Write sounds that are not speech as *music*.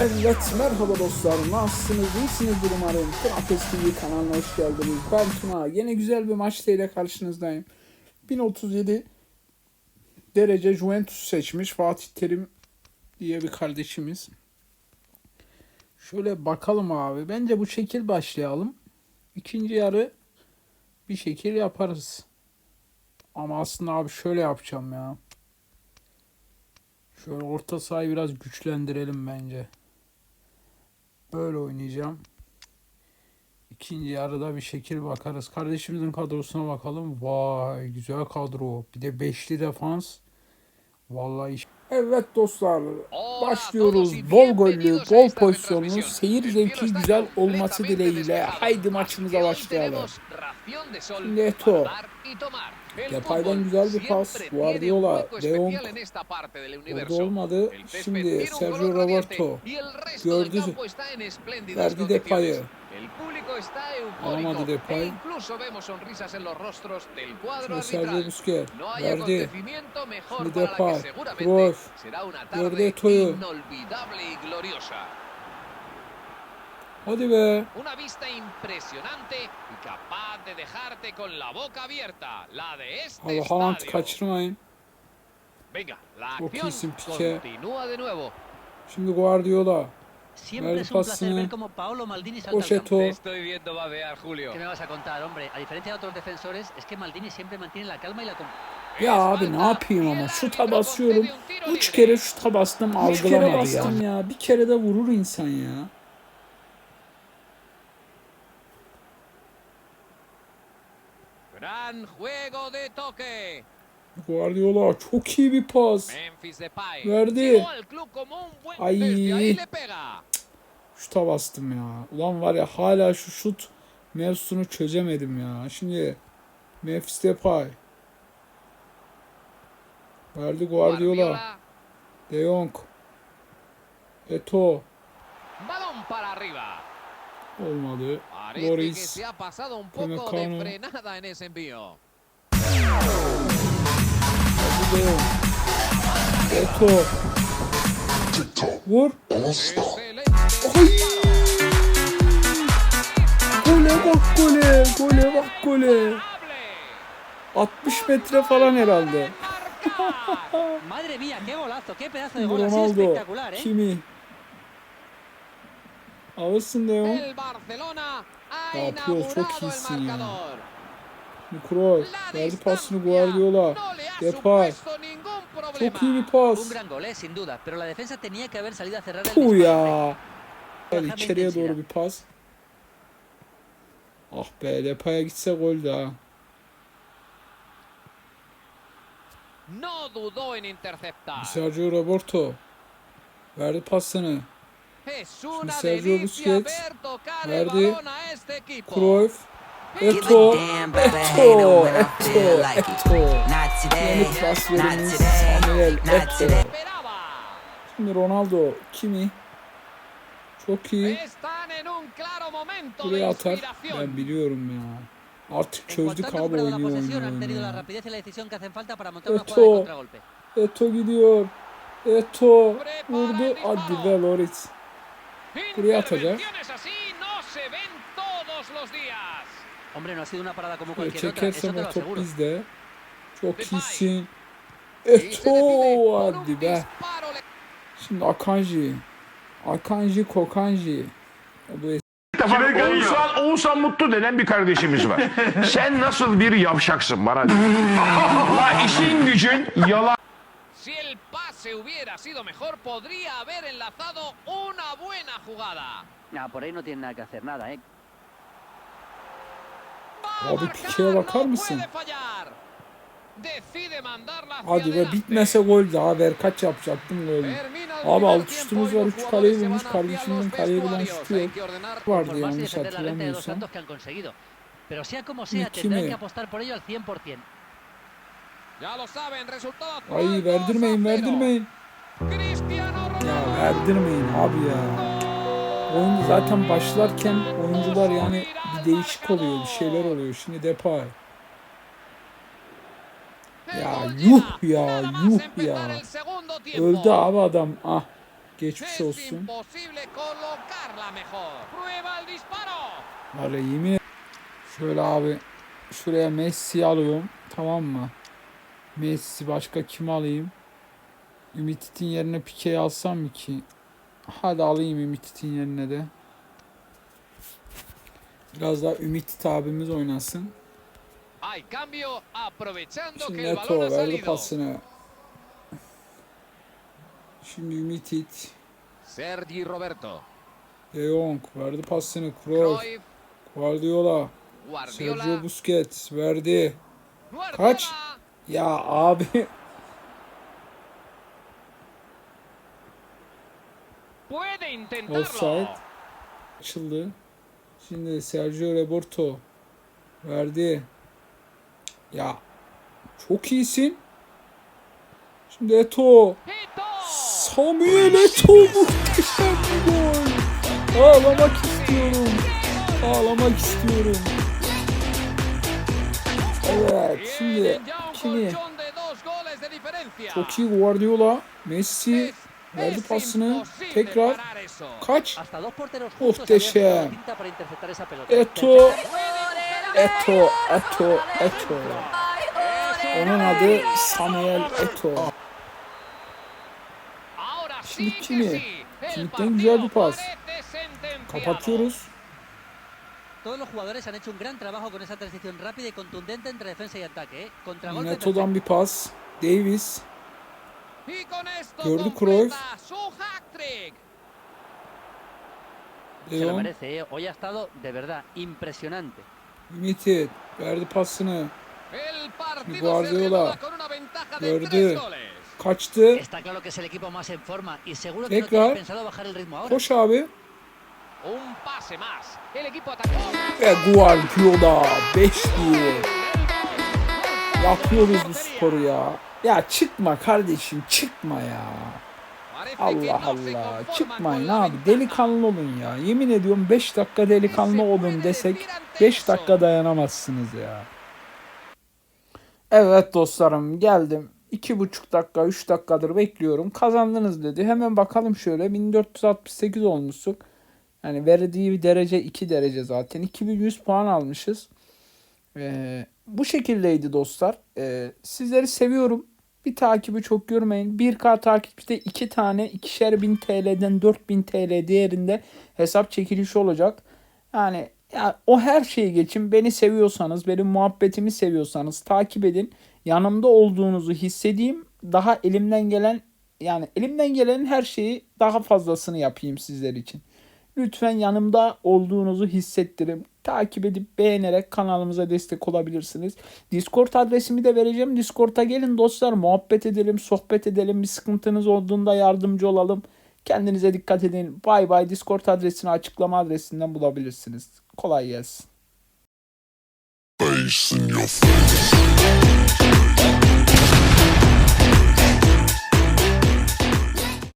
Evet merhaba dostlar. Nasılsınız? İyisinizdir umarım. Trapez TV kanalına hoş geldiniz. Ben Tuna. Yine güzel bir maçta ile karşınızdayım. 1037 derece Juventus seçmiş. Fatih Terim diye bir kardeşimiz. Şöyle bakalım abi. Bence bu şekil başlayalım. İkinci yarı bir şekil yaparız. Ama aslında abi şöyle yapacağım ya. Şöyle orta sahayı biraz güçlendirelim bence. Böyle oynayacağım. İkinci yarıda bir şekil bakarız. Kardeşimizin kadrosuna bakalım. Vay güzel kadro. Bir de beşli defans. Vallahi iş. Evet dostlar başlıyoruz. Bol gollü, bol pozisyonlu, seyir zevki güzel olması dileğiyle. Haydi maçımıza başlayalım. Şimdi Eto. Depay'dan güzel bir pas. Guardiola, De Jong. Orada olmadı. Şimdi Sergio Roberto. Gördü. Verdi Depay'ı. Alamadı Depay. Şimdi Sergio Busquets. Verdi. Şimdi Depay. Cruyff. Gördü Eto'yu. Hadi be. Una vista impresionante y capaz de dejarte con la boca abierta. La de este Hadi Haaland kaçırmayın. Venga, la acción continúa de nuevo. Şimdi Guardiola. Siempre Ver es un placer pasını. ver cómo Paolo Maldini salta al Pocheto. campo. estoy viendo babear, Julio. ¿Qué me vas a contar, hombre? A diferencia de otros defensores, es que Maldini siempre mantiene la calma y la Ya abi ne yapayım ama şuta basıyorum. Üç kere şuta bastım Üç kere algılamadı bastım ya. Bir kere de vurur insan ya. Gran juego de toque. Guardiola çok iyi bir pas. Verdi. Ay. Şuta bastım ya. Ulan var ya hala şu şut mevzusunu çözemedim ya. Şimdi Memphis Depay. Verdi Guardiola. De Jong. Eto. Balón para arriba. Olmadı. Loris. se ha pasado un poco de Upamecano. frenada en ese envío. Verdi De Jong. Eto. Vur. Bak gole. Gole bak gole. 60 metre falan herhalde. Madre mía, qué golazo, qué pedazo de gol, ha sido Ronaldo. espectacular, ¿eh? Kimi. Alırsın de Jong. El Barcelona ha Ya, Puyol, çok inaugurado el iyisin ya. La Verdi pasını Guardiola. Depay. Çok iyi bir pas. Un gran gol, ¿eh? sin duda, pero la defensa tenía que haber salido a cerrar el Puh disparo. ya. İçeriye doğru bir pas. Ah be Depay'a gitse gol daha. No dudó en interceptar. Sergio Roberto. Verdi pasını. Es una Sergio Busquets. Verdi. balón a este equipo. Cruyff. Eto. Eto. Eto. like it. Eto. Not today, Yeni transferimiz not today, Samuel Eto. Şimdi Ronaldo. Kimi. Çok iyi. Buraya atar. inspiración. Ben biliyorum ya. Artık çözdük abi montar una Eto. Eto gidiyor. Eto vurdu. Hadi be Loris. Buraya atacak. Hombre, no ha sido una parada como cualquier otra, eso çekersem te lo o top aseguro. bizde. Çok iyisin. Eto hadi be. Şimdi Akanji. Akanji Kokanji. Bu defa Oğuzhan, Oğuzhan Mutlu denen bir kardeşimiz var. *laughs* Sen nasıl bir yavşaksın bana? La işin gücün yalan. Si el pase hubiera sido mejor, podría haber enlazado una buena jugada. No, por ahí no tiene nada que hacer, nada, ¿eh? Abi Pique'ye bakar no mısın? Hadi be bitmese gol daha ver kaç yapacaktım el Abi alt üstümüz var los 3 kaleyi bulmuş kardeşimin los kaleyi bulan şutu yok. Vardı yanlış hatırlamıyorsam. Pero sea como sea, tendrán que apostar por ello al 100%. Ya lo saben, resultado Ay 2 a verdirmeyin 0. verdirmeyin. Cristiano Ya verdirmeyin abi ya. Oyun zaten başlarken oyuncular yani bir değişik oluyor, bir şeyler oluyor. Şimdi Depay. Ya yuh ya, yuh ya. Öldü abi adam. Ah. Geçmiş olsun. ya yemin Şöyle abi şuraya Messi alıyorum. Tamam mı? Messi başka kim alayım? Ümitit'in yerine Pique'yi alsam mı ki? Hadi alayım Ümitit'in yerine de. Biraz daha Ümitit abimiz oynasın. Hay cambio aprovechando Şimdi que el balón ha salido. pasını. Şimdi Ümitit. Sergi Roberto. De Jong verdi pasını. Cruyff. Guardiola. Guardiola. Sergio Busquets verdi. Guardiola. Kaç? Ya abi. Puede intentarlo. Offside. Açıldı. Şimdi Sergio Roberto verdi. Ya çok iyisin. Şimdi Eto. Samuel Eto muhteşem bir gol. Ağlamak istiyorum. Ağlamak istiyorum. Evet şimdi kimi? Çok iyi Guardiola. Messi Es- verdi pasını. Tekrar. Kaç? Muhteşem. Eto. Eto. Eto. Eto. Onun adı Samuel Eto. Ahora sí Şimdi kimi? Kimlikten güzel bir pas. Kapatıyoruz. Todos los jugadores han hecho un gran trabajo con esa transición rápida y contundente entre defensa y ataque. ¿eh? Contragolpe Neto'dan bir pas. Davis. Y con esto Gördü Cruyff. Se lo merece, ¿eh? hoy ha estado de verdad impresionante. United. Verdi pasını. El partido Guardiola. se reanuda con una ventaja de Gördü. Kaçtı. Está claro que es el equipo más en forma y seguro que no Tekrar. tiene pensado bajar el ritmo ahora. Koş abi. Un pase más. El equipo atacó. Ve Guardiola. 5 diye. Yapıyoruz bu sporu ya. Ya çıkma kardeşim çıkma ya. Allah Allah. Çıkmayın abi. Delikanlı olun ya. Yemin ediyorum 5 dakika delikanlı olun desek 5 dakika dayanamazsınız ya. Evet dostlarım geldim. 2,5 dakika 3 dakikadır bekliyorum. Kazandınız dedi. Hemen bakalım şöyle 1468 olmuşsun. Yani verdiği bir derece 2 derece zaten. 2100 puan almışız. Ee, bu şekildeydi dostlar. Ee, sizleri seviyorum. Bir takibi çok görmeyin. 1K takipçide 2 tane ikişer bin TL'den 4000 TL değerinde hesap çekilişi olacak. Yani ya o her şeyi geçin. Beni seviyorsanız, benim muhabbetimi seviyorsanız takip edin. Yanımda olduğunuzu hissedeyim. Daha elimden gelen yani elimden gelen her şeyi daha fazlasını yapayım sizler için. Lütfen yanımda olduğunuzu hissettirin. Takip edip beğenerek kanalımıza destek olabilirsiniz. Discord adresimi de vereceğim. Discord'a gelin dostlar. Muhabbet edelim, sohbet edelim. Bir sıkıntınız olduğunda yardımcı olalım. Kendinize dikkat edin. Bay bay. Discord adresini açıklama adresinden bulabilirsiniz. Kolay gelsin. face in your face.